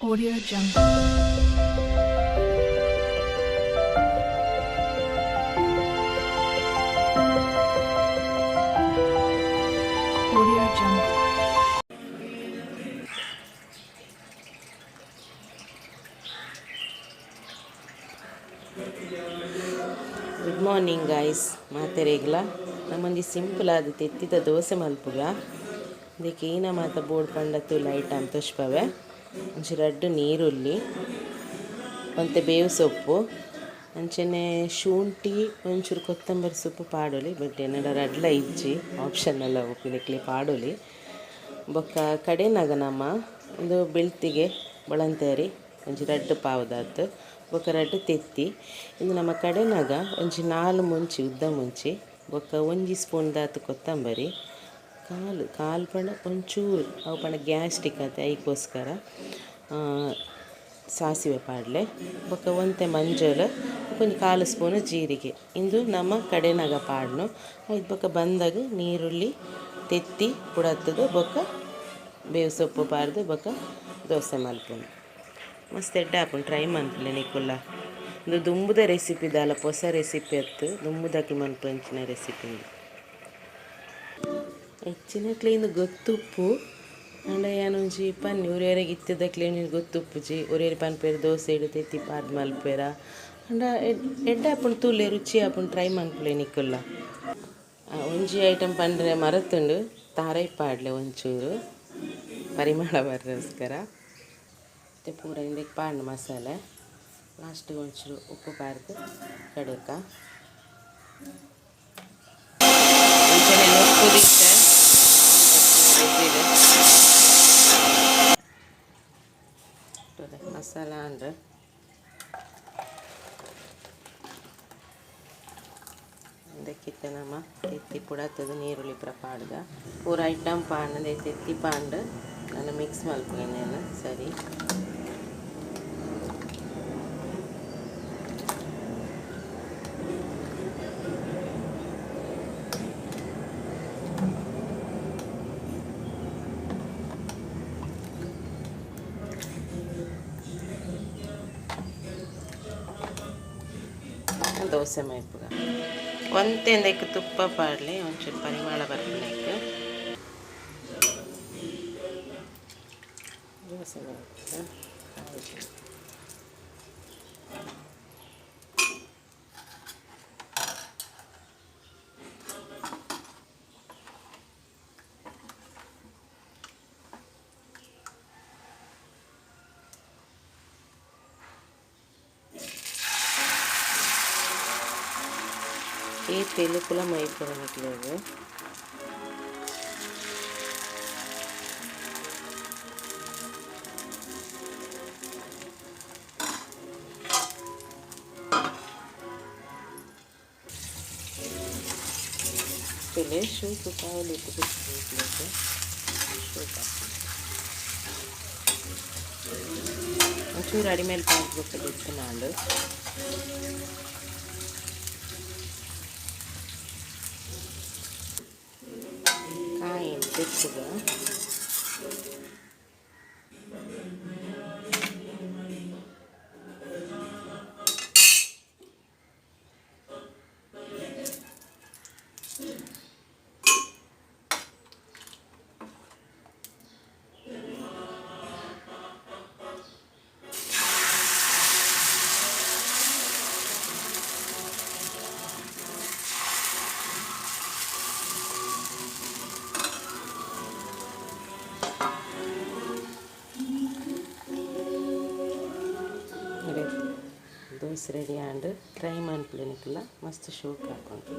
Audio Jungle. Good morning guys ಮಾತೆರೆಗ್ಲ. ನಮ್ಮೊಂದು simple ಆದ ತೆತ್ತಿದ ದೋಸೆ ಮಲ್ಪುಗ ಇದಕ್ಕೆ ಏನ ಮಾತ ಬೋರ್ಡ್ ಪಂಡತ್ತು ಲೈಟ್ ಅಂತ ತೋಷ್ಪವೆ ಒಂಚು ರಡ್ಡು ನೀರುಳ್ಳಿ, ಮತ್ತು ಬೇವು ಸೊಪ್ಪು, ಅಂಚನೆ ಶುಂಠಿ, ಒಂಚೂರು ಕೊತ್ತಂಬರಿ ಸೊಪ್ಪು ಪಾಡೋಲಿ ಬಟ್ ಏನಾರ ರಡ್ಲ ಇಜ್ಜಿ ಎಲ್ಲ ಉಪ್ಪಿನಕ್ಲಿ ಪಾಡೋಲಿ ಬೊಕ್ಕ ಕಡೆನಾಗ ನಮ್ಮ ಒಂದು ಬೆಳ್ತಿಗೆ ಬಳಂತೇರಿ ಒಂಜಿ ರಡ್ಡು ಪಾವುದಾತು, ಬೊಕ್ಕ ರಡ್ಡು ತೆತ್ತಿ ಇಂದು ನಮ್ಮ ಕಡೆನಾಗ ಒಂಜಿ ನಾಲ್ ಮುಂಚಿ, ಉದ್ದ ಮುಂಚಿ, ಬೊಕ್ಕ ಒಂಜಿ ಸ್ಪೂನ್ ದಾತು ಕೊತ್ತಂಬರಿ ಕಾಲು ಕಾಲು ಪಣ ಒಂಚೂರು ಅವು ಪಣ ಗ್ಯಾಸ್ಟಿಕ್ ಆತ ಆ, ಸಾಸಿವೆ ಪಾಡ್ಲೆ ಬೊಕ್ಕ ಒಂತೆ ಮಂಜಲ್ ಕೊಂಚ ಕಾಲು ಸ್ಪೂನು ಜೀರಿಗೆ. ಇಂದು ನಮ್ಮ ಕಡೆನಾಗ ಪಾಡ್ನು. ಇದು ಬೊಕ್ಕ ಬಂದಾಗ ನೀರುಳ್ಳಿ ತೆತ್ತಿ ಪುಡತ್ತದು ಬೊಕ್ಕ ಬೇವು ಸೊಪ್ಪು ಪಾರ್ದು ಬೊಕ್ಕ ದೋಸೆ ಮಲ್ಪುನು ಮಸ್ತ್ ಎಡ್ಡೆ ಆಪುಂಡು ಟ್ರೈ ಮನ್ಪುಲೆ ನಿಕ್ಕುಲ್ಲ ಇದು ದುಂಬುದ ರೆಸಿಪಿ ದಾಲ ಹೊಸ ರೆಸಿಪಿ ಅತ್ತು. ದುಂಬುದಕ್ಕೆ ಮನ್ಪಂಚಿನ ರೆಸಿಪಿ ಹೆಚ್ಚಿನ ಕ್ಲೀನ್ ಗೊತ್ತುಪ್ಪು. ಅಂಡ ಏನೊಂಜಿ ಪನ್ನಿ ಉರಿಯರಿಗೆ ಇತ್ತದ ಕ್ಲೀನ್ ಗೊತ್ತುಪ್ಪುಜಿ ಉರಿಯರಿ ಪನ್ಪೇರು ದೋಸೆ ಇಡುತ್ತೆ ತಿಪ್ಪ ಪಾಡ್ ಮಲ್ಪೇರ ಅಂಡ ಎಡ್ಡೆ ಆಪುಂಡು ತೂಲೆ ರುಚಿ ಆಪುಂಡು ಟ್ರೈ ಮನ್ಪುಲೆ ನಿಕ್ಕಲ್ಲ. ಒಂಜಿ ಐಟಮ್ ಪಂಡ್ರೆ ಮರತುಂಡು ತಾರೈ ಪಾಡ್ಲೆ ಒಂಚೂರು. ಪರಿಮಳ ಬರೋಸ್ಕರ ಮತ್ತು ಪೂರ ಇಂದಕ್ಕೆ ಪಾಂಡು ಮಸಾಲೆ. ಲಾಸ್ಟಿಗೆ ಒಂಚೂರು ಉಪ್ಪು ಪಾರ್ದು, ಕಡುಕ ಒಂಚೂರು ಉಪ್ಪು ದಿತ್ತೆ ಮಸಾಲ ಅಂದ್ರೆ ಇದಕ್ಕಿತ್ತ ನಮ್ಮ ತೆತ್ತಿ ಪುಡತ್ತದು ನೀರುಳ್ಳಿ ಪುರ ಪಾಡ್ದ ಪೂರ ಐಟಮ್ ಪಾಂಡ್ ತೆತ್ತಿ ಪಾಂಡ್ ನಾನು ಮಿಕ್ಸ್ ಮಲ್ಪೇನೇನು ಸರಿ ದೋಸೆ ಮೈಪುಗ ಒಂತೆಂದಕ್ಕೆ ತುಪ್ಪ ಪಾಡಲಿ ಒಂಚೂರು ಪರಿಮಳ ಬರ್ಬೇಕು ದೋಸೆ ఏ తెలుపులం అయిపోవట్లేదు పెళ్ళి షూపు కావాలి ఎత్తుకు చూడు అడిమేలు పాస్ బుక్ తెచ్చుకున్నాడు Çok güzel. Dosa ready and try ಮಾಡ್ಬಿಡಲಿಕ್ಕಿಲ್ಲ ಮಸ್ತ್ ಶೋಕ್ ಹಾಕೊಂಡು